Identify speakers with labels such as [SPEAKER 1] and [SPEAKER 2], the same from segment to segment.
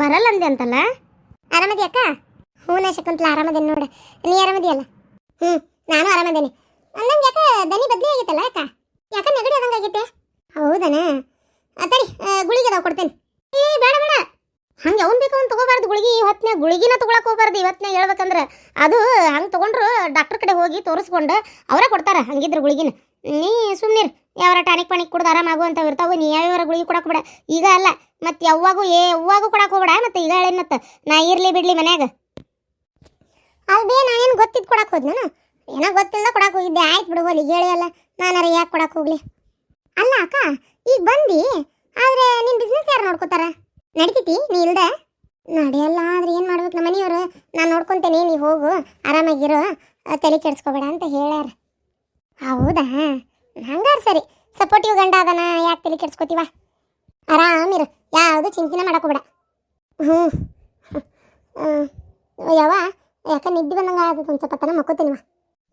[SPEAKER 1] ಬರಲ್ಲ ಅಂದೆ ಅಂತಲ್ಲ? ಆರಾಮದಿ ಅಕ್ಕ? ಹೂನ ಶಕುಂತಲ, ಆರಾಮದೇನಿ ನೋಡ. ನೀ ಆರಾಮದಿಯಲ್ಲ? ಹ್ಞೂ, ನಾನು ಆರಾಮದೇನಿ. ನಂಗೆ ಯಾಕ ದನಿ ಬದ್ಲಿ ಆಗೈತಲ್ಲ ಅಕ್ಕ? ಯಾಕ ನೆಗಡಿ ಆದಂಗೆ ಆಗೈತೆ? ಹೌದನ? ತಡಿ ಗುಳಿಗೆ ಅದಾವ ಕೊಡ್ತೇನೆ. ಏ, ಬೇಡ ಬೇಡ. ಹಂಗೆ ಅವ್ನು ಬೇಕು ಅವ್ನು ತೊಗೋಬಾರ್ದು ಗುಳಿಗೆ. ಇವತ್ತಿನ ಗುಳಿಗಿನ ತೊಗೊಳಕ್ಕೆ ಹೋಗ್ಬಾರ್ದು. ಇವತ್ತಿನ ಹೇಳ್ಬೇಕಂದ್ರೆ ಅದು ಹಂಗೆ ತಗೊಂಡ್ರು ಡಾಕ್ಟರ್ ಕಡೆ ಹೋಗಿ ತೋರಿಸ್ಕೊಂಡು ಅವರೇ ಕೊಡ್ತಾರೆ ಹಂಗಿದ್ರೆ ಗುಳಿಗಿನ. ನೀ ಸುಮ್ಮನಿರ್ ಯಾವಾರ ಟಾನಿಕ್ ಪಾನಿಕ್ ಕುಡ್ದು ಅಂತ ಇರ್ತಾವೆ, ನೀ ಯಾವ್ಯಾವ ಗುಳಿಗೆ ಕೊಡಕ್ಕೆ ಬೇಡ ಈಗ ಅಲ್ಲ, ಮತ್ತು ಯಾವಾಗೂ ಏ ಯಾವಾಗೂ ಕೊಡಕ್ಕೆ ಹೋಗ್ಬೇಡ, ಮತ್ತು ಈಗ ಹೇಳೇನು ಮತ್ತು? ನಾ ಇರಲಿ ಬಿಡ್ಲಿ ಮನ್ಯಾಗ. ಅಲ್ಬೇ ನಾನೇನು ಗೊತ್ತಿದ್ದು ಕೊಡಕ್ಕೆ ಹೋದ್ ನಾನು ಏನೋ ಗೊತ್ತಿಲ್ಲ ಕೊಡಕ್ಕೆ ಹೋಗಿದ್ದೆ, ಆಯ್ತು ಬಿಡು ಹೋಲಿ ಹೇಳಿಯಲ್ಲ ನಾನಾರ ಯಾಕೆ ಕೊಡಕ್ಕೆ ಹೋಗ್ಲಿ? ಅಲ್ಲ ಅಕ್ಕ, ಈಗ ಬಂದು, ಆದರೆ ನಿನ್ನ ಬಿಸ್ನೆಸ್ ಯಾರು ನೋಡ್ಕೋತಾರ? ನಡಿತೈತಿ, ನೀ ಇಲ್ಲದೆ ನಡೆಯಲ್ಲ, ಆದ್ರೆ ಏನು ಮಾಡ್ಬೇಕು ನಮ್ಮ ಮನೆಯವರು? ನಾನು ನೋಡ್ಕೊತೇನೆ, ನೀ ಹೋಗು, ಆರಾಮಾಗಿರು, ತಲೆ ಕೆಡಿಸ್ಕೋಬೇಡ ಅಂತ ಹೇಳ್ಯಾರ. ಹೌದಾ? ಹಂಗಾರ ಸರಿ. ಸಪೋರ್ಟಿವ್ ಗಂಡ ಅದನ ಯಾಕೆ ತಲೆ ಕೆಡ್ಸ್ಕೋತೀವ ಆರಾಮಿರು ಯಾವುದು ಚಿಂತನೆ ಮಾಡಕೋಬೇಡ ಹ್ಞೂ ಯಾವ ಯಾಕ ನಿದ್ದೆ ಬಂದಂಗೆ ಆಗುತ್ತೆ ಒಂದು ಸ್ವಲ್ಪ ತನ ಮಕ್ಕೋತೀನಿವ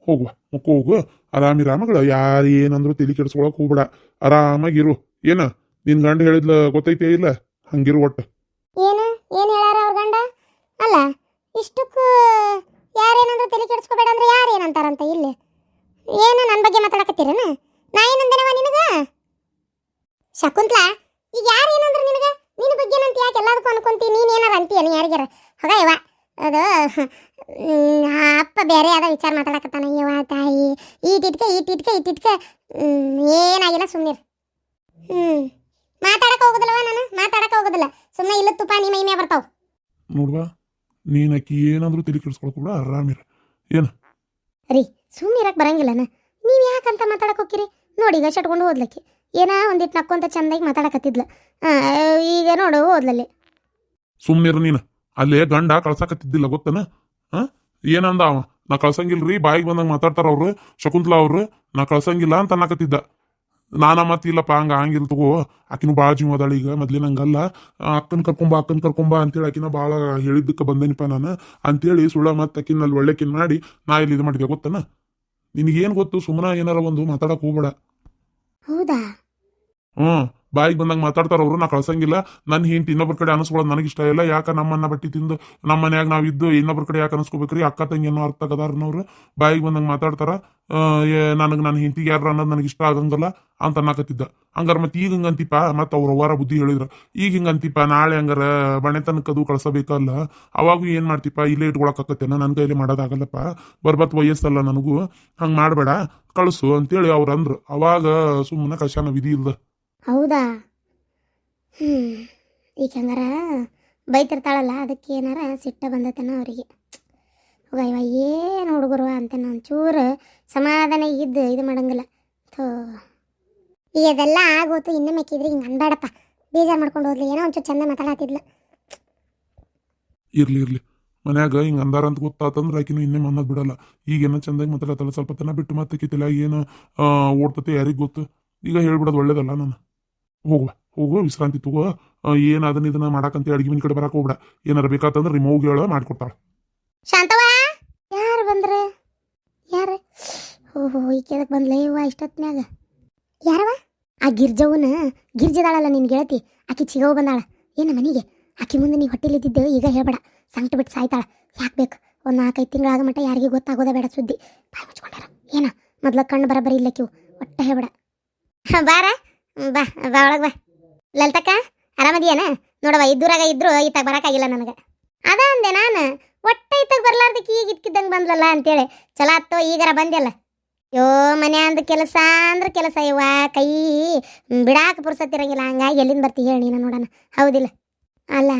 [SPEAKER 2] ಹೋಗುವ ಮಕ್ಕ ಹೋಗು. ಆರಾಮಿರ ಮಗಳು ಯಾರು ಏನಂದ್ರು ತಲೆ ಕೆಡಿಸ್ಕೊಳಕ್ ಹೋಗ್ಬೇಡ. ಆರಾಮಾಗಿರು ಏನ? ನಿನ್ ಗಂಡ ಹೇಳಿದ್ಲ ಗೊತ್ತೈತೆ ಇಲ್ಲ? ಹಂಗಿರು ಒಟ್ಟು.
[SPEAKER 1] ಏನು? ಏನು ಹೇಳಾರ ಅವ್ರ ಗಂಡ? ಅಲ್ಲ ಇಷ್ಟಕ್ಕೂ ಯಾರೇನಂದ್ರು ತಲೆ ಕೆಡಿಸ್ಕೋಬೇಡ ಅಂದ್ರೆ ಯಾರು ಏನಂತಾರಂತ ಇಲ್ಲಿ? ಏನು ನನ್ನ ಬಗ್ಗೆ ಮಾತಾಡಕತ್ತೀರೇನ? ನಾ ಏನಂದೇನವ ನಿನಗ? ಶಕುಂತ್ಲಾ ಈಗ ಯಾರು ಏನಂದ್ರು ನಿನಗ? ನಿನ್ನ ಬಗ್ಗೆ ನಂತ ಯಾಕೆ ಎಲ್ಲದಕ್ಕೂ ಅನ್ಕೊಂತಿ? ನೀನು ಏನಾರ ಅಂತೀಯ ನೀ ಯಾರಿಗಾರ ಹೋಗ ಯವ್ವ ಅದು ಅಪ್ಪ ಬೇರೆ ಯಾವ್ದೋ ವಿಚಾರ ಮಾತಾಡಕತ್ತಾನ. ಯವ್ವ ತಾಯಿ ಈಟಿಟ್ಕ ಈಟಿಟ್ಕ ಈ ಹ್ಮ್, ಏನಾಗಿಲ್ಲ ಸುಮ್ಮನಿರು ಹ್ಞೂ ಮಾತಾಡಕ್ಕೆ ಹೋಗೋದಿಲ್ಲವ ನಾನು. ಮಾತಾಡಕ್ಕೆ ಹೋಗೋದಿಲ್ಲ. ಸುಮ್ಮನೆ ಇಲ್ಲ ತುಪ್ಪ ನಿಮ್ಮ ಮೈ ಬರ್ತಾವ.
[SPEAKER 2] ನೋಡುವ ನೀನ್ ಆಕಿ ಏನಂದ್ರು ತಲೆ ಕೆಡಿಸ್ಕೊಳಕ್ ಹೋಗ್ಬೇಡ ಆರಾಮಿರ.
[SPEAKER 1] ರೀ ಸುಮ್ಮನೆ ಇರಕ್ಕೆ ಬರಂಗಿಲ್ಲನ. ನೀವು ಯಾಕಂತ ಮಾತಾಡಕ್ಕೆ ಹೋಗ್ತೀರಿ ನೋಡಿ ಈಗ ಶಟ್ಕೊಂಡು ಹೋದ್ಲಕ್ಕೆ. ಏನ ಒಂದಿಟ್ಟು ನಕ್ಕೊಂತ ಚಂದಾಗಿ ಮಾತಾಡಕತ್ತಿದ್ಲ. ಈಗ ನೋಡು ಹೋದ್ಲಲ್ಲಿ.
[SPEAKER 2] ಸುಮ್ಮನೆ ನೀನು. ಅಲ್ಲೇ ಗಂಡ ಕಳ್ಸಾಕತ್ತಿದ್ದಿಲ್ಲ ಗೊತ್ತನ? ಏನಂದ ಅವ? ನಾ ಕಳ್ಸಂಗಿಲ್ರಿ, ಬಾಯಿಗೆ ಬಂದಂಗೆ ಮಾತಾಡ್ತಾರ ಅವ್ರು, ಶಕುಂತಲಾ ಅವ್ರು. ನಾ ಕಳ್ಸಂಗಿಲ್ಲ ಅಂತ ಅನ್ನಕತ್ತಿದ್ದ. ನಾನ ಮತ್ತೆ ಇಲ್ಲಪ್ಪ, ಹಂಗ ಹಂಗಿಲ್ ತಗೋ. ಆಕಿನ ಭಾಳ ಜೀವ ಅದಾಳ ಈಗ, ಮೊದ್ಲಿನ ಹಂಗಲ್ಲ. ಅಕ್ಕನ ಕರ್ಕೊಂಬ ಅಕ್ಕನ ಕರ್ಕೊಂಬ ಅಂತೇಳಿ ಆಕಿನ ಭಾಳ ಹೇಳಿದ್ದಕ್ಕೆ ಬಂದೇನಪ್ಪ ನಾನು. ಅಂತೇಳಿ ಸುಳ್ಳ ಮತ್ತೆ ಅಲ್ಲಿ ಒಳ್ಳೆಕಿನ್ ಮಾಡಿ ನಾ ಇಲ್ಲಿ ಇದು ಮಾಡಿದೆ, ಗೊತ್ತನ? ನಿನಗೇನು ಗೊತ್ತು ಸುಮ್ಮನ ಏನಾರ ಒಂದು ಮಾತಾಡಕ್ಕೆ ಹೋಗ್ಬೇಡ.
[SPEAKER 1] ಹೌದಾ?
[SPEAKER 2] ಹ್ಞೂ ಬಾಯಿಗೆ ಬಂದಾಗ ಮಾತಾಡ್ತಾರ ಅವರು, ನಾ ಕಳ್ಸಂಗಿಲ್ಲ. ನನ್ನ ಹೆಂಡತಿ ಇನ್ನೊಬ್ರ ಕಡೆ ಅನಿಸ್ಕೊಳ್ಳೋದು ನನಗೆ ಇಷ್ಟ ಇಲ್ಲ. ಯಾಕೆ ನಮ್ಮನ್ನ ಬಟ್ಟಿ ತಿಂದು ನಮ್ಮ ಮನ್ಯಾಗ ನಾವು ಇದ್ದು ಇನ್ನೊಬ್ರ ಕಡೆ ಯಾಕೆ ಅನಿಸ್ಕೋಬೇಕ್ರಿ? ಅಕ್ಕ ತಂಗಿ ಅನ್ನೋ ಅರ್ಥ ಆಗದಾರನವ್ರು. ಬಾಯಿಗೆ ಬಂದಂಗೆ ಮಾತಾಡ್ತಾರ. ನನಗೆ ನನ್ನ ಹೆಂಡತಿಗೆ ಯಾರು ಅನ್ನೋದು ನನಗೆ ಇಷ್ಟ ಆಗಂಗಿಲ್ಲ ಅಂತ ಅನ್ನಕತ್ತಿದ್ದ. ಹಂಗಾರ ಮತ್ತೆ ಈಗ ಹಿಂಗೆ ಅಂತಿಪ್ಪ ಮತ್ತೆ ಅವ್ರ ಅವ್ವಾರ ಬುದ್ಧಿ ಹೇಳಿದ್ರು. ಈಗ ಹಿಂಗಂತಿಪ್ಪ ನಾಳೆ ಹಂಗಾರ ಬಣೆತನಕ್ಕದು ಕಳ್ಸಬೇಕಲ್ಲ. ಅವಾಗೂ ಏನು ಮಾಡ್ತಿಪ್ಪ ಇಲ್ಲೇ ಇಟ್ಕೊಳಕತ್ತೇನ ನನ್ನ ಕೈಲಿ ಮಾಡೋದಾಗಲ್ಲಪ್ಪ. ಬರ್ಬತ್ ವಯಸ್ಸಲ್ಲ ನನಗೂ. ಹಂಗೆ ಮಾಡಬೇಡ. ಕಳಿಸು ಅಂತೇಳಿ ಅವ್ರು ಅಂದ್ರು. ಅವಾಗ ಸುಮ್ಮನೆ ಕಷಾನ ವಿಧಿ ಇಲ್ದ.
[SPEAKER 1] ಹೌದಾ? ಹ್ಞೂ ಹಂಗಾರ ಬೈತಿರ್ತಾಳಲ್ಲ, ಅದಕ್ಕೆ ಏನಾರ ಸಿಟ್ಟ ಬಂದತನ ಅವರಿಗೆ. ಅಯ್ಯವ ಏನು ಹುಡುಗರು ಅಂತ ನಾನು ಚೂರು ಸಮಾಧಾನ ಇದ್ದು ಇದು ಮಾಡಂಗಿಲ್ಲ. ಥೋ. ಈಗ ಅದೆಲ್ಲ ಆಗೋತು, ಇನ್ನ ಮೆಕ್ಕಿದ್ರೆ ಹಿಂಗೆ ಅನ್ಬೇಡಪ್ಪ ಬೇಜಾರು ಮಾಡ್ಕೊಂಡು ಹೋದ್ಲಿ, ಏನೋ ಒಂಚೂರು ಚಂದ ಮಾತಾಡತ್ತಿದ್ಲು
[SPEAKER 2] ಇರ್ಲಿ ಇರ್ಲಿ. ಮನ್ಯಾಗ ಹಿಂಗೆ ಅಂದಾರ ಅಂತ ಗೊತ್ತಾತಂದ್ರೆ ಆಕಿನೂ ಇನ್ನೇ ಅನ್ನೋದು ಬಿಡಲ್ಲ. ಈಗ ಏನೋ ಚಂದಾಗಿ ಮಾತಾಡತ್ತಲ್ಲ ಸ್ವಲ್ಪ ತನ ಬಿಟ್ಟು ಮತ್ತೆ ಕಿತ್ತಿಲ್ಲ ಏನು ಓಡ್ತತೆ ಯಾರಿಗೆ ಗೊತ್ತು? ಈಗ ಹೇಳ್ಬಿಡೋದು ಒಳ್ಳೇದಲ್ಲ ನಾನು. ಹೋಗುವ ಹೋಗು, ವಿಶ್ರಾಂತಿ ತಗೋ. ಏನು ಅದನ್ನ ಇದನ್ನ ಮಾಡಕಂತ ಅಡಿಗೆ ಮನೆ ಕಡೆ ಬರಕ್ ಹೋಗ್ಬೇಡ. ಏನಾರ ಬೇಕಾತಂದ್ರೆ ರಿಮೋವ್ ಹೇಳ, ಮಾಡ್ಕೊಡ್ತಾಳ.
[SPEAKER 1] ಶಾಂತವ ಯಾರು ಬಂದ್ರೆ? ಯಾರು? ಓಹೋ ಈಕೆ ಅದಕ್ಕೆ ಬಂದ್ಲ ಲೈವ್ ಇಷ್ಟೊತ್ನ್ಯಾಗ ಯಾರವ ಆ ಗಿರ್ಜವನ ಗಿರ್ಜದಾಳಲ್ಲ ನಿನ್ ಗೆಳತಿ. ಆಕಿ ಚಿಗವ್ ಬಂದಾಳ. ಏನ ಮನೆಗೆ? ಆಕಿ ಮುಂದೆ ನೀ ಹೊಟ್ಟೆಲಿದ್ದಿದ್ದು, ಈಗ ಹೇಳ್ಬೇಡ. ಸಂಕಟ ಬಿಟ್ಟು ಸಾಯ್ತಾಳ. ಯಾಕೆ ಬೇಕು? ಒಂದು ನಾಲ್ಕೈದು ತಿಂಗಳಾಗ ಮಟ್ಟ ಯಾರಿಗೂ ಗೊತ್ತಾಗೋದ ಬೇಡ ಸುದ್ದಿ. ಬಾಯ್ ಮುಚ್ಕೊಂಡಾರ. ಏನ, ಮೊದ್ಲ ಕಣ್ಣು ಬರಬರಿ ಇಲ್ಲ ಕಿವು ಒಟ್ಟ ಹೇಳ್ಬೇಡ. ಬಾರ. ಬಾ ಬಾ, ಒಳಗೆ ಬಾ. ಲಲಿತಕ್ಕ, ಆರಾಮದಿಯಾನ? ನೋಡವ ಇದ್ದೂರಾಗ ಇದ್ರು ಈತಾಗ ಬರೋಕ್ಕಾಗಿಲ್ಲ ನನಗೆ. ಅದ ಅಂದೆ ನಾನು, ಒಟ್ಟ ಇತ್ತಾಗ ಬರ್ಲಾರ್ದಕ್ಕೆ ಈಗ ಇದ್ಕಿದ್ದಂಗೆ ಬಂದ್ಲಲ್ಲ ಅಂತೇಳಿ. ಚಲೋ ಆತ್ತೋ, ಈಗಾರ ಬಂದಿಲ್ಲ ಯೋ, ಮನೆ ಅಂದ ಕೆಲಸ ಅಂದ್ರೆ ಕೆಲಸ ಇವ ಕೈ ಬಿಡಾಕ ಪುರ್ಸತ್ತಿರಂಗಿಲ್ಲ ಹಂಗಾಗಿ ಎಲ್ಲಿಂದ ಬರ್ತಿ ಹೇಳಿ ನೀನು ನೋಡೋಣ. ಹೌದಿಲ್ಲ. ಅಲ್ಲ,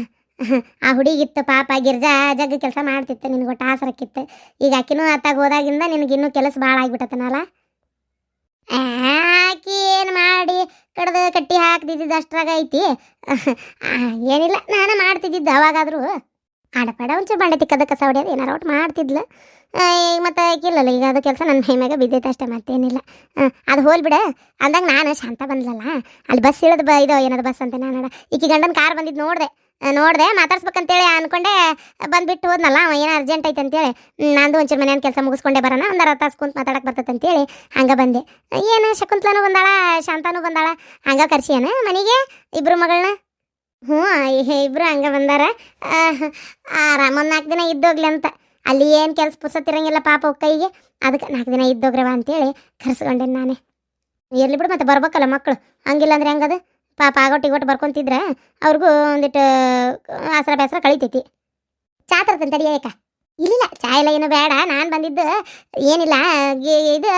[SPEAKER 1] ಆ ಹುಡುಗಿತ್ತು ಪಾಪ ಗಿರ್ಜಾ ಜಗ್ಗ ಕೆಲಸ ಮಾಡ್ತಿತ್ತು, ನಿನಗೆ ಒಟ್ಟು ಆಸರಕ್ಕಿತ್ತು. ಈಗ ಆಕಿನೂ ಅತ್ತಾಗ ಹೋದಾಗಿಂದ ನಿನಗಿನ್ನೂ ಕೆಲಸ ಭಾಳ ಆಗ್ಬಿಟ್ಟತನಲ್ಲ. ಆಕಿ ಏನು ಮಾಡಿ ಕಡ್ದು ಕಟ್ಟಿ ಹಾಕ್ತಿದ್ದಿದ್ದು ಅಷ್ಟ್ರಾಗ ಐತಿ. ಏನಿಲ್ಲ, ನಾನು ಮಾಡ್ತಿದ್ದಿದ್ದು ಅವಾಗಾದರೂ. ಆಡಪಾಡ ಒಂಚೂರು ಬಂಡೆ ತಿಕ್ಕದ ಕಸ ಹೊಡೆಯೋದು ಏನಾರು ಒಟ್ಟು ಮಾಡ್ತಿದ್ಲು. ಈಗ ಮತ್ತೆ ಕಿಲ್ಲಲ್ಲ ಈಗ ಅದು ಕೆಲಸ ನನ್ನ ಮೈ ಮ್ಯಾಗ ಬಿದ್ದೈತೆ ಅಷ್ಟೇ, ಮತ್ತೇನಿಲ್ಲ. ಅದು ಹೋಲ್ಬಿಡ ಅಂದಾಗ ನಾನು ಶಾಂತ ಬಂದ್ಲಲ್ಲ. ಅಲ್ಲಿ ಬಸ್ ಇಳಿದು ಬ, ಇದು ಏನದು ಬಸ್ ಅಂತ ನಾನು ಈಕಿ ಗಂಡನ ಕಾರ್ ಬಂದಿದ್ದು ನೋಡಿದೆ. ನೋಡಿದೆ, ಮಾತಾಡ್ಸ್ಬೇಕಂತೇಳಿ ಅನ್ಕೊಂಡೆ, ಬಂದ್ಬಿಟ್ಟು ಹೋದ್ನಲ್ಲ, ಅವ ಏನೋ ಅರ್ಜೆಂಟ್ ಐತೆ ಅಂತೇಳಿ ನಂದು ಒಂಚೂರು ಮನೆಯ ಕೆಲಸ ಮುಗಿಸ್ಕೊಂಡೆ ಬರೋಣ, ಒಂದು ಅರ್ಧ ತಾಸು ಕುಂತು ಮಾತಾಡಕ್ಕೆ ಬರ್ತದೆ ಅಂತೇಳಿ ಹಂಗೆ ಬಂದೆ. ಏನು ಶಕುಂತಲೂ ಬಂದಾಳ, ಶಾಂತಾನು ಬಂದಾಳ, ಹಂಗೆ ಕರ್ಸಿಯನ ಮನೆಗೆ ಇಬ್ಬರು ಮಗಳನ್ನ ಹ್ಞೂ ಇಬ್ಬರು ಹಂಗೆ ಬಂದಾರ. ಆರಾಮ, ಒಂದು ನಾಲ್ಕು ದಿನ ಇದ್ದೋಗ್ಲಿ ಅಂತ. ಅಲ್ಲಿ ಏನು ಕೆಲಸ ಪುಸತ್ತಿರಂಗಿಲ್ಲ ಪಾಪ ಕೈಗೆ. ಅದಕ್ಕೆ ನಾಲ್ಕು ದಿನ ಇದ್ದೋಗ್ರವ ಅಂತೇಳಿ ಕರ್ಸ್ಕೊಂಡೆ ನಾನೇ. ಎಲ್ಲಿ ಬಿಡು ಮತ್ತೆ ಬರ್ಬೇಕಲ್ಲ ಮಕ್ಕಳು ಹಂಗಿಲ್ಲ ಅಂದ್ರೆ ಹೆಂಗದು? ಪಾಪ ಆಗೋಟ್ ಇಗೋಟ್ ಬರ್ಕೊಂತಿದ್ರೆ ಅವ್ರಿಗೂ ಒಂದಿಟ್ಟು ಆಸರ ಬೇಸರ ಕಳಿತೈತಿ. ಚಾ ತರ್ತೀನಿ ತಡಿ ಏಕ ಇಲ್ಲ ಚಾ ಇಲ್ಲ ಏನು ಬೇಡ, ನಾನು ಬಂದಿದ್ದು ಏನಿಲ್ಲ ಇದು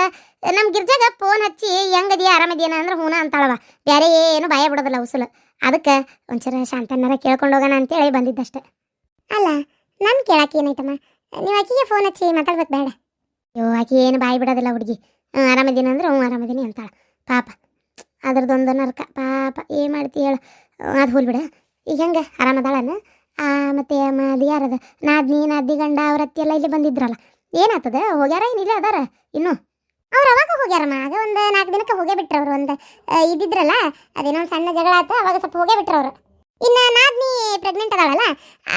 [SPEAKER 1] ನಮ್ಮ ಗಿರ್ಜಾಗ ಫೋನ್ ಹಚ್ಚಿ ಹೆಂಗದಿಯ ಆರಾಮದಿಯನ ಅಂದ್ರೆ ಹೂನ ಅಂತಾಳವ. ಬೇರೆ ಏನು ಭಯ ಬಿಡೋದಿಲ್ಲ ಉಸುಲು. ಅದಕ್ಕೆ ಒಂಚೂರು ಶಾಂತನಾರ ಕೇಳ್ಕೊಂಡು ಹೋಗೋಣ ಅಂತೇಳಿ ಬಂದಿದ್ದಷ್ಟೆ. ಅಲ್ಲ, ನಾನು ಕೇಳಕ್ಕೆ ಏನಾಯ್ತಮ್ಮ ನೀವು ಆಕಿಗೆ ಫೋನ್ ಹಚ್ಚಿ ಮಾತಾಡ್ಬೇಕು ಬೇಡ. ಅಯ್ಯೋ, ಆಕಿ ಏನು ಬಾಯಿ ಬಿಡೋದಿಲ್ಲ ಹುಡುಗಿ. ಹ್ಞೂ ಆರಾಮದೀನಿ ಅಂದ್ರೆ ಹ್ಞೂ ಆರಾಮದೀನಿ ಅಂತಾಳ. ಪಾಪ. ಅದ್ರದ್ದೊಂದು ನರ್ಕ. ಪಾಪ, ಏನು ಮಾಡ್ತಿ ಹೇಳು. ಅದು ಹೋಲ್ ಬಿಡ. ಈಗ ಹೆಂಗೆ? ಆರಾಮದಾಳನ ಮತ್ತೆ ಅದು ಯಾರದ? ನಾದ್ನಿ ನಾದ್ನಿ ಗಂಡ, ಅವ್ರ ಎಲ್ಲ ಇಲ್ಲಿ ಬಂದಿದ್ರಲ್ಲ. ಏನಾಗ್ತದ ಹೋಗ್ಯಾರ? ಏನಿಲ್ಲ ಅದಾರ? ಇನ್ನು? ಅವ್ರು ಅವಾಗ ಹೋಗ್ಯಾರಮ್ಮ. ಆಗ ಒಂದು ನಾಲ್ಕು ದಿನಕ್ಕೆ ಹೋಗೇ ಬಿಟ್ರು ಅವ್ರು ಒಂದು ಇದಿದ್ರಲ್ಲ. ಅದೇನೋ ಒಂದು ಸಣ್ಣ ಜಗಳ ಆಯ್ತು ಅವಾಗ ಸ್ವಲ್ಪ ಹೋಗೇ ಬಿಟ್ರು ಅವರು. ಇನ್ನು ನಾದ್ನಿ ಪ್ರೆಗ್ನೆಂಟ್ ಅದಾಳಲ್ಲ.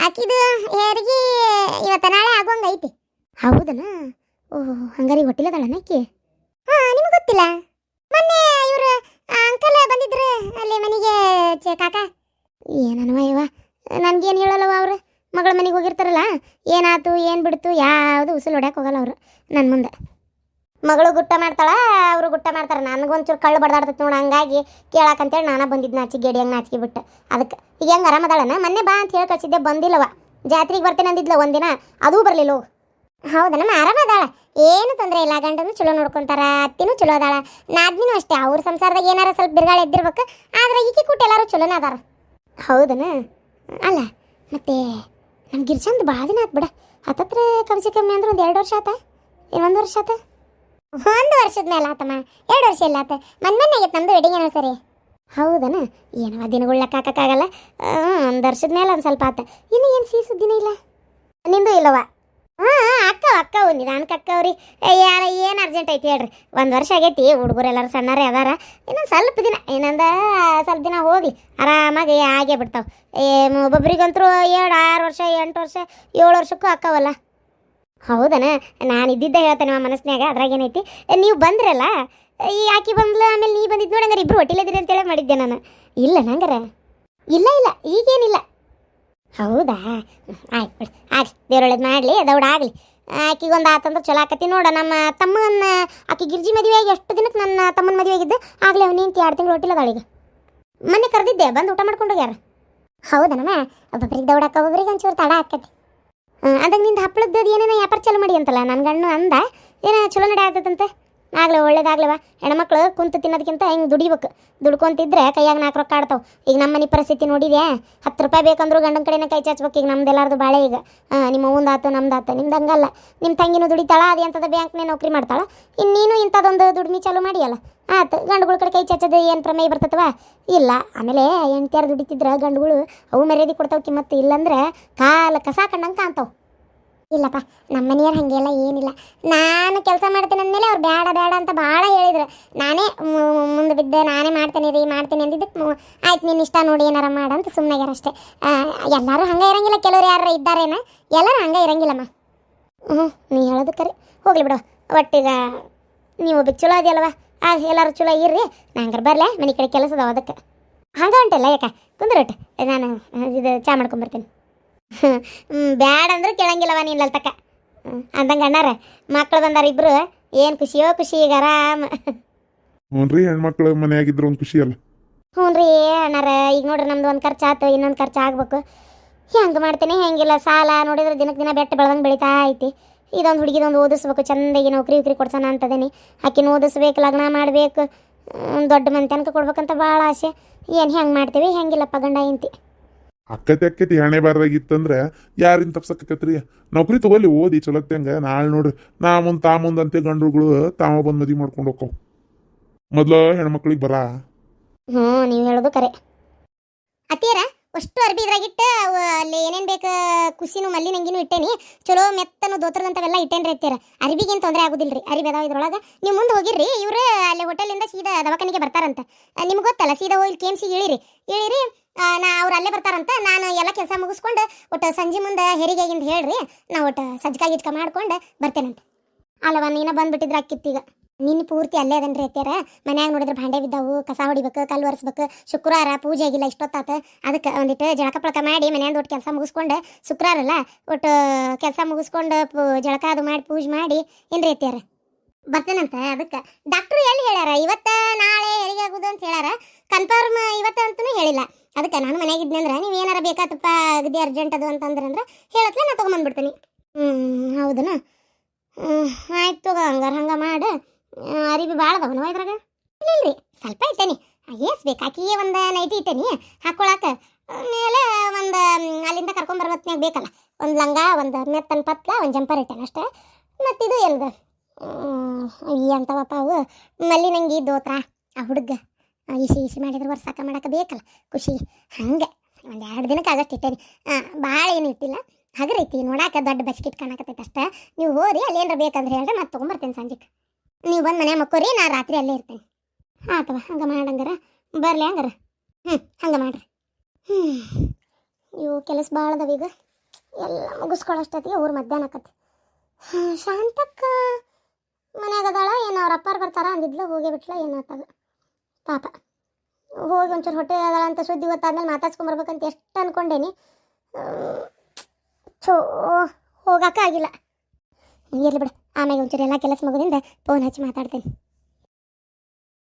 [SPEAKER 1] ಆಕಿದು ಹೆರಿಗೆ ಇವತ್ತು ನಾಳೆ ಆಗೋಂಗೈತಿ ಐತಿ. ಹೌದನ? ಓಹ್, ಹಂಗಾರಿ ಹೊಟ್ಟಿಲದಾಳನ ಆಕಿ? ಹಾ, ನಿಮ್ಗೆ ಗೊತ್ತಿಲ್ಲ. ಅಂಕಲ್ ಅಲ್ಲಿ ಮನೆಗೆ ಕಾಕ? ಏನನ್ವ ಇವ? ನನ್ಗೇನು ಹೇಳಲ್ಲವ ಅವ್ರು? ಮಗಳ ಮನೆಗೆ ಹೋಗಿರ್ತಾರಲ್ಲ ಏನಾಯ್ತು ಏನು ಬಿಡ್ತು, ಯಾವುದು ಉಸಿಲು ಹೊಡ್ಯಕ್ಕೆ ಹೋಗಲ್ಲ ಅವರು ನನ್ನ ಮುಂದೆ. ಮಗಳು ಗುಟ್ಟ ಮಾಡ್ತಾಳ, ಅವರು ಗುಟ್ಟ ಮಾಡ್ತಾರೆ. ನನಗೊಂಚೂರು ಕಳ್ಳು ಬಡ್ದಾಡ್ತೈತಿ ನೋಡಿ, ಹಂಗಾಗಿ ಕೇಳಕ್ಕಂತೇಳಿ ನಾನು ಬಂದಿದ್ದು ನಾಚಿ ಗೇಡಿ ಹಂಗೆ ನಾಚಿಕೆ ಬಿಟ್ಟು. ಅದಕ್ಕೆ ಈಗ ಹೆಂಗೆ ಆರಾಮದಾಳನ ಮೊನ್ನೆ ಬಾ ಅಂತ ಹೇಳಿ ಕಳ್ಸಿದ್ದೆ, ಬಂದಿಲ್ಲವ. ಜಾತ್ರೆಗೆ ಬರ್ತೇನೆ ಅಂದಿದ್ಲ ಒಂದಿನ, ಅದೂ ಬರಲಿಲ್ಲ ಹೋಗು. ಹೌದನಮ್ಮ ಆರಾಮದಾಳ ಏನು ತೊಂದರೆ ಇಲ್ಲ ಗಂಡನು ಚಲೋ ನೋಡ್ಕೊಂತಾರ ಅತ್ತಿನೂ ಚಲೋ ಅದಾಳ. ನಾದ್ನಿನೂ ಅಷ್ಟೇ ಅವ್ರ ಸಂಸಾರದಾಗ ಏನಾರ ಸ್ವಲ್ಪ ಬಿರುಗಾಳ ಎದ್ದಿರ್ಬೇಕು ಆದ್ರೆ ಈಕಿ ಕೂಟ ಎಲ್ಲರೂ ಚಲೋನ ಅದಾರ. ಹೌದನ? ಅಲ್ಲ ಮತ್ತೆ ನಮ್ಮ ಗಿರ್ಜಂದು ಭಾಳ ದಿನ ಆತ್ ಬಿಡ. ಹತ್ತತ್ರ ಕಮ್ಸೆ ಕಮ್ಮಿ ಅಂದ್ರೆ ಒಂದು ಎರಡು ವರ್ಷ ಆತ ಒಂದು ವರ್ಷ ಆತ? ಒಂದು ವರ್ಷದ ಮೇಲೆ ಆತಮ್ಮ ಎರಡು ವರ್ಷ ಇಲ್ಲ ಆತ. ಮನ್ ಮೊನ್ನೆ ಆಗೈತೆ ನಮ್ದು ವೆಡ್ಡಿಂಗ್ ಸರಿ. ಹೌದನ? ಏನವ ದಿನಗಳು ಹಾಕಕ್ಕಾಗಲ್ಲ ಒಂದು ವರ್ಷದ ಮೇಲೆ ಒಂದು ಸ್ವಲ್ಪ ಆತ. ಇನ್ನು ಏನು ಸಿಹಿ ಸುದ್ದಿನೇ ಇಲ್ಲ. ನಿಂದು ಇಲ್ಲವ? ಹಾಂ ಅಕ್ಕ ಅಕ್ಕ ನಿಧಾನಕ್ಕೆ ಅಕ್ಕವ್ರಿ ಯಾರ, ಏನು ಅರ್ಜೆಂಟ್ ಐತಿ ಹೇಳ್ರಿ? ಒಂದು ವರ್ಷ ಆಗೈತಿ, ಹುಡುಗರು ಎಲ್ಲರೂ ಸಣ್ಣರೇ ಅದಾರ. ಇನ್ನೊಂದು ಸ್ವಲ್ಪ ದಿನ, ಇನ್ನೊಂದು ಸ್ವಲ್ಪ ದಿನ ಹೋಗ್ಲಿ ಆರಾಮಾಗಿ ಆಗೇ ಬಿಡ್ತಾವೆ. ಏ ಒಬ್ಬೊಬ್ರಿಗಂತರೂ ಎರಡು ಆರು ವರ್ಷ, ಎಂಟು ವರ್ಷ, ಏಳು ವರ್ಷಕ್ಕೂ ಅಕ್ಕವಲ್ಲ. ಹೌದನ? ನಾನು ಇದ್ದಿದ್ದ ಹೇಳ್ತೇನೆ ನಮ್ಮ ಮನಸ್ಸಿನಾಗ ಅದ್ರಾಗ ಏನೈತಿ? ನೀವು ಬಂದ್ರಲ್ಲ? ಈ ಆಕಿ ಬಂದ್ಲ, ಆಮೇಲೆ ನೀ ಬಂದಿದ್ದು ನೋಡಿ ಹಂಗಾರೆ ಇಬ್ರು ಹೊಟ್ಟಿಲದಿರಿ ಅಂತೇಳಿ ಮಾಡಿದ್ದೆ ನಾನು. ಇಲ್ಲ ನಂಗಾರ. ಇಲ್ಲ ಇಲ್ಲ, ಈಗೇನಿಲ್ಲ. ಹೌದಾ? ಆಯ್ತು ಆಯ್ತು ಆಗಲಿ ದೇವ್ರೊಳ್ಳೇದು ಮಾಡಲಿ ದೌಡ ಆಗಲಿ. ಆಕಿಗೊಂದು ಆತಂದ್ರೆ ಚಲೋ ಆಕತಿ ನೋಡ, ನಮ್ಮ ತಮ್ಮನ ಆಕಿ ಗಿರ್ಜಿ ಮದುವೆ ಆಗಿ ಎಷ್ಟು ದಿನಕ್ಕೆ ನನ್ನ ತಮ್ಮನ ಮದುವೆ ಆಗಿದ್ದು? ಆಗಲೇ ಅವ್ನು ನಿಂತು ಎರಡು ತಿಂಗಳು ಹೊಟ್ಟಿಲ್ಲದಾಳಿಗೆ ಮೊನ್ನೆ ಕರೆದಿದ್ದೆ, ಬಂದು ಊಟ ಮಾಡ್ಕೊಂಡು ಹೋಗ್ಯಾರ. ಹೌದನಮ್ಮ ಒಬ್ಬೊಬ್ರಿಗೆ ದೌಡಕ್ಕ, ಒಬ್ಬೊಬ್ರಿಗೆ ಒಂಚೂರು ತಡ ಆಕತಿ. ಅದಾಗ ನಿಂದು ಹಪ್ಪಳದ್ದು ಏನೇನೋ ವ್ಯಾಪಾರ ಚಲೋ ಮಾಡಿ ಅಂತಲ್ಲ ನನ್ನ ಗಣ್ಣು ಅಂದ. ಏನೋ ಚಲೋ ನಡೆ ಆಗ್ತದಂತೆ ಆಗ್ಲೇ ಒಳ್ಳೇದಾಗ್ಲವ ಹೆಣ್ಮಕ್ಳು ಕುಂತು ತಿನ್ನೋದಕ್ಕಿಂತ ಹಿಂಗೆ ದುಡಿಬೇಕು? ದುಡ್ಕೊಂತಿದ್ರೆ ಕೈಯಾಗ ನಾಲ್ಕು ರೊಕ್ಕ ಆಡ್ತಾವೆ. ಈಗ ನಮ್ಮ ಮನೆ ಪರಿಸ್ಥಿತಿ ನೋಡಿದ್ಯಾ? ಹತ್ತು ರೂಪಾಯಿ ಬೇಕಂದ್ರೂ ಗಂಡನ ಕಡೆನೇ ಕೈ ಚಾಚ್ಬೇಕು. ಈಗ ನಮ್ದೆಲ್ಲಾರ್ದು ಬಾಳೆ ಈಗ. ನಿಮ್ಮ ಅವ್ವಂದಾತು ನಮ್ದಾತು, ನಿಮ್ದು ಹಂಗಲ್ಲ. ನಿಮ್ಮ ತಂಗಿನೂ ದುಡಿತಾಳ? ಅದು ಎಂಥದ ಬ್ಯಾಂಕ್ನೇ ನೌಕರಿ ಮಾಡ್ತಾಳ? ಇನ್ನು ನೀನು ಇಂಥದ್ದೊಂದು ದುಡ್ಮಿ ಚಾಲು ಮಾಡಿಯಲ್ಲ. ಆತು, ಗಂಡುಗಳ ಕಡೆ ಕೈ ಚಾಚೋದು ಏನು ಪ್ರಮೇಯ ಬರ್ತತವ? ಇಲ್ಲ. ಆಮೇಲೆ ಹೆಂಡ್ತಿಯಾರು ದುಡಿತಿದ್ರೆ ಗಂಡುಗಳು ಅವು ಮರ್ಯಾದೆ ಕೊಡ್ತಾವ ಕಿಮ್ಮತ್ತು ಇಲ್ಲಂದ್ರೆ ಕಾಲ ಕಸ ಕಂಡಂಗೆ ಕಾಣ್ತಾವೆ. ಇಲ್ಲಪ್ಪ ನಮ್ಮ ಮನೆಯವ್ರು ಹಾಗೆಲ್ಲ ಏನಿಲ್ಲ. ನಾನು ಕೆಲಸ ಮಾಡ್ತೇನೆ ಅಂದಮೇಲೆ ಅವ್ರು ಬೇಡ ಬೇಡ ಅಂತ ಭಾಳ ಹೇಳಿದ್ರು. ನಾನೇ ಮುಂದೆ ಬಿದ್ದೆ, ನಾನೇ ಮಾಡ್ತೇನೆ ರೀ, ಮಾಡ್ತೇನೆ ಅಂದಿದ್ದಕ್ಕೆ ಆಯ್ತು ನಿನ್ನ ಇಷ್ಟ ನೋಡಿ ಏನಾರ ಮಾಡು ಅಂತ ಸುಮ್ಮನೆ ಅಷ್ಟೇ ಎಲ್ಲರೂ ಹಂಗೆ ಇರಂಗಿಲ್ಲ, ಕೆಲವ್ರು ಯಾರು ಇದ್ದಾರೇನ? ಎಲ್ಲರೂ ಹಂಗೆ ಇರಂಗಿಲ್ಲಮ್ಮ. ಹ್ಞೂ ನೀ ಹೇಳೋದು ಕರೆ. ಹೋಗ್ಲಿ ಬಿಡು, ಒಟ್ಟಿಗ ನೀವು ಒಬ್ಬ ಚಲೋ ಅದೆಯಲ್ವ? ಆ, ಎಲ್ಲರೂ ಚಲೋ ಇರ್ರಿ. ನಾ ಹಂಗಾರೆ ಬರಲೆ, ಮನೆ ಕಡೆ ಕೆಲಸದ ಅದಕ್ಕೆ. ಹಂಗೆ ಉಂಟಲ್ಲ ಯಾಕ? ಕುಂದ್ರಟ್ಟು. ನಾನು, ಇದು ಚಾ ಮಾಡ್ಕೊಂಬರ್ತೀನಿ. ಬ್ಯಾಡ ಅಂದ್ರೆ ಕೇಳಂಗಿಲ್ಲವ ನೀನು ಲಲ್ತಕ್ಕ. ಅಂದಂಗೆ ಅಣ್ಣಾರ ಮಕ್ಳು ಬಂದಾರ ಇಬ್ರು ಏನು ಖುಷಿಯೋ ಖುಷಿ ಈಗ ಆರಾಮ.
[SPEAKER 2] ಹ್ಞೂ ರೀ ಹೆಣ್ಮಕ್ಳು ಮನೆಯಾಗಿದ್ರು ಒಂದು ಖುಷಿ ಅಲ್ಲ.
[SPEAKER 1] ಹ್ಞೂ ರೀ ಅಣ್ಣಾರ ಈಗ ನೋಡ್ರಿ ನಮ್ದು ಒಂದು ಖರ್ಚು ಆತು ಇನ್ನೊಂದು ಖರ್ಚು ಆಗ್ಬೇಕು. ಹೆಂಗೆ ಮಾಡ್ತೀನಿ ಹೆಂಗಿಲ್ಲ ಸಾಲ ನೋಡಿದ್ರೆ ದಿನಕ್ಕೆ ದಿನ ಬೆಟ್ಟ ಬೆಳ್ದಂಗೆ ಬೆಳಿತಾ ಐತಿ. ಇದೊಂದು ಹುಡುಗಿದೊಂದು ಓದಿಸ್ಬೇಕು ಚಂದಾಗಿ ನೌಕರಿ ಉಕ್ರಿ ಕೊಡ್ಸೋಣ ಅಂತದೇನಿ. ಆಕಿನ ಓದಿಸ್ಬೇಕು ಲಗ್ನ ಮಾಡಬೇಕು. ದೊಡ್ಡ ಮನೆ ತನಕ ಕೊಡ್ಬೇಕಂತ ಭಾಳ ಆಸೆ. ಏನು ಹೆಂಗೆ ಮಾಡ್ತೀವಿ ಹೆಂಗಿಲ್ಲಪ್ಪ ಗಂಡ ಇಂತಿ
[SPEAKER 2] ಅಕ್ಕತಿ ಅಕ್ಕತಿ ಹಣೆ ಬಾರ್ದಾಗಿತ್ತಂದ್ರೆ ಯಾರಿನ್ ತಪ್ಸಕ್ಕತ್ರಿ ನೌಕರಿ ತಗೊಲ್ಲಿ ಓದಿ ಚಲೋತ್ತಂಗ ನಾಳೆ ನೋಡ್ರಿ, ನಾ ಮುಂದ್ ತಾ ಮುಂದ್ ಅಂತೆ ಗಂಡುಗಳು ತಾವ ಬಂದ್ ಮದ್ವಿ ಮಾಡ್ಕೊಂಡು ಹೋಗ್ ಮೊದ್ಲ ಹೆಣ್ಮಕ್ಳಿಗೆ ಬರ.
[SPEAKER 1] ಹ್ಞೂ, ನೀವು ಹೇಳೋದು ಕರೆ. ಅತ್ತಿಯರ, ಅಷ್ಟು ಅರ್ಬಿ ಇದ್ರಾಗಿಟ್ಟು ಅಲ್ಲಿ ಏನೇನು ಬೇಕು, ಕುಸಿನು ಮಲ್ಲಿ ನಂಗಿನೂ ಇಟ್ಟೇನಿ. ಚಲೋ ಮೆತ್ತನು ದೋತ್ರದಂತವೆಲ್ಲ ಇಟ್ಟೇನ್ರಿ ಅತ್ತಿಯರ. ಅರ್ಬಿಗೇನು ತೊಂದರೆ ರೀ ಅರಿಬಿ ಅದಾವ ಇದ್ರೊಳಗೆ. ನೀವು ಮುಂದೆ ಹೋಗಿರ್ರಿ, ಇವ್ರು ಅಲ್ಲಿ ಹೋಟೆಲಿಂದ ಸೀದಾ ದವಾಖಾನೆಗೆ ಬರ್ತಾರಂತ. ನಿಮ್ಗೆ ಗೊತ್ತಲ್ಲ, ಸೀದಾ ಹೋಗಿ ಕೆ ಎಂ ಸಿಗೆ ಇಳಿರಿ. ಇಳಿರಿ ನಾ ಅವ್ರು ಅಲ್ಲೇ ಬರ್ತಾರಂತ ನಾನು ಎಲ್ಲ ಕೆಲಸ ಮುಗಿಸ್ಕೊಂಡು ಒಟ್ಟು ಸಂಜೆ ಮುಂದೆ ಹೆರಿಗೆಗಿಂದ ಹೇಳ್ರಿ, ನಾ ಒಟ್ಟು ಸಜ್ಜಕ ಗಿಜ್ಕ ಮಾಡ್ಕೊಂಡು ಬರ್ತೇನಂತೆ. ಅಲ್ಲವ, ನೀನ ಬಂದ್ಬಿಟ್ಟಿದ್ರೆ ಅಕ್ಕಿತ್ತೀಗ. ನಿನ್ನ ಪೂರ್ತಿ ಅಲ್ಲೇ ಅದನ್ರಿ ಅತ್ಯಾರ ಮನ್ಯಾಗ ನೋಡಿದ್ರೆ ಭಾಂಡೆ ಬಿದ್ದಾವು, ಕಸ ಹೊಡಿಬೇಕು, ಕಲ್ಲು ಒರೆಸ್ಬೇಕು, ಶುಕ್ರವಾರ ಪೂಜೆ ಆಗಿಲ್ಲ ಇಷ್ಟೊತ್ತಾತ. ಅದಕ್ಕೆ ಒಂದಿಟ್ಟು ಜಳಕ ಪಳಕ ಮಾಡಿ ಮನ್ಯಾಂದ ಒಟ್ಟು ಕೆಲಸ ಮುಗಿಸ್ಕೊಂಡು ಶುಕ್ರವಾರ ಅಲ್ಲ ಒಟ್ಟು ಕೆಲಸ ಮುಗಿಸ್ಕೊಂಡು ಪೂ, ಜಳಕ ಅದು ಮಾಡಿ ಪೂಜೆ ಮಾಡಿ ಏನ್ರಿ ಅತ್ಯಾರ ಬರ್ತೇನಂತ ಅದಕ್ಕೆ. ಡಾಕ್ಟ್ರು ಎಲ್ಲಿ ಹೇಳ್ಯಾರ? ಇವತ್ತ ನಾಳೆ ಹೆರಿಗೆ ಆಗುದು ಅಂತ ಹೇಳ್ಯಾರ. ಕನ್ಫರ್ಮ್ ಇವತ್ತ ಅಂತಲೂ ಹೇಳಿಲ್ಲ. ಅದಕ್ಕೆ ನಾನು ಮನೆಯಾಗ ಇದ್ನಂದ್ರೆ ನೀವು ಏನಾರ ಬೇಕಾತಪ್ಪ, ಅಗದಿ ಅರ್ಜೆಂಟ್ ಅದು ಅಂತಂದ್ರೆ ಅಂದ್ರೆ ಹೇಳತ್ಲೆ ನಾ ತೊಗೊಂಬಂದ್ಬಿಡ್ತೀನಿ. ಹ್ಞೂ ಹೌದನ? ಆಯ್ತು ತಗೋ ಹಂಗಾರೆ ಹಂಗೆ ಮಾಡು. ಅರಿಬಿ ಭಾಳ ಅದಾವನವ ಇದ್ರಾಗ? ಇಲ್ಲ ಸ್ವಲ್ಪ ಇಟ್ಟೇನಿ. ಏಸ್ ಬೇಕು ಒಂದು ನೈಟಿ ಇಟ್ಟೇನಿ, ಹಾಕೊಳಕ. ಮೇಲೆ ಒಂದು ಅಲ್ಲಿಂದ ಕರ್ಕೊಂಬರ್ಬತ್ನಾಗ ಬೇಕಲ್ಲ. ಒಂದು ಲಂಗ, ಒಂದು ಮೆತ್ತನ ಪತ್ಲ, ಒಂದು ಜಂಪರ್ ಇಟ್ಟೇನೆ ಅಷ್ಟೇ. ಮತ್ತಿದು ಎಲ್ದು? ಈ ಅಂತವಪ್ಪ ಅವು. ಮಲ್ಲಿನಂಗಿ, ದೋತ್ರ, ಆ ಹುಡುಗ. ಇಸಿ ಇಸಿ ಮಾಡಿದ್ರೆ ವರ್ಷಕ್ಕ ಮಾಡಕ್ಕೆ ಬೇಕಲ್ಲ, ಖುಷಿ. ಹಂಗೆ, ಒಂದು ಎರಡು ದಿನಕ್ಕೆ ಆಗಷ್ಟು ಇಟ್ಟೇನಿ. ಭಾಳ ಏನು ಇಟ್ಟಿಲ್ಲ. ಹಗರೈತಿ, ನೋಡಾಕ ದೊಡ್ಡ ಬಸ್ಕಿಟ್ ಕಾಣಕತ್ತೈತೆ ಅಷ್ಟೇ. ನೀವು ಹೋರಿ ಅಲ್ಲಿ ಏನಾರ ಬೇಕಂದ್ರೆ ಹೇಳ್ರಿ ಮತ್ತೆ ತೊಗೊಂಬರ್ತೇನೆ ಸಂಜೆಗೆ ನೀವು ಬಂದು ಮನೆ ಮಕ್ಕೋರಿ, ನಾ ರಾತ್ರಿ ಅಲ್ಲೇ ಇರ್ತೇನೆ. ಆತವ ಹಂಗೆ ಮಾಡಂಗಾರ. ಬರಲಿ ಹಂಗಾರ. ಹ್ಞೂ ಹಂಗೆ ಮಾಡ್ರಿ. ಹ್ಞೂ ಇವು ಕೆಲಸ ಭಾಳ ಅದಾವ ಈಗ. ಎಲ್ಲ ಮುಗಿಸ್ಕೊಳ್ಳೋಷ್ಟೊತ್ತಿಗೆ ಊರು ಮಧ್ಯಾಹ್ನ ಹಾಂ ಶಾಂತಕ್ಕ. ಮನೆಯಾಗದಾಳ ಏನು ಅವ್ರ ಅಪ್ಪಾರು ಬರ್ತಾರ ಅಂದಿದ್ಲು, ಹೋಗಿ ಬಿಟ್ಲ ಏನಾಗ್ತದ ಪಾಪ. ಹೋಗಿ ಒಂಚೂರು ಹೊಟ್ಟೆ ಆಗಲ್ಲ ಅಂತ ಸುದ್ದಿ ಗೊತ್ತಾದ್ಮೇಲೆ ಮಾತಾಡ್ಸ್ಕೊಂಬರ್ಬೇಕಂತ ಎಷ್ಟು ಅಂದ್ಕೊಂಡೇನಿ ಹೋಗಕ್ಕ ಆಗಿಲ್ಲ. ಇರ್ಲಿ ಬಿಡು. ಆಮೇಲೆ ಒಂಚೂರು ಎಲ್ಲ ಕೆಲಸ ಮುಗಿದಿಂದ ಫೋನ್ ಹಚ್ಚಿ ಮಾತಾಡ್ತೇನೆ.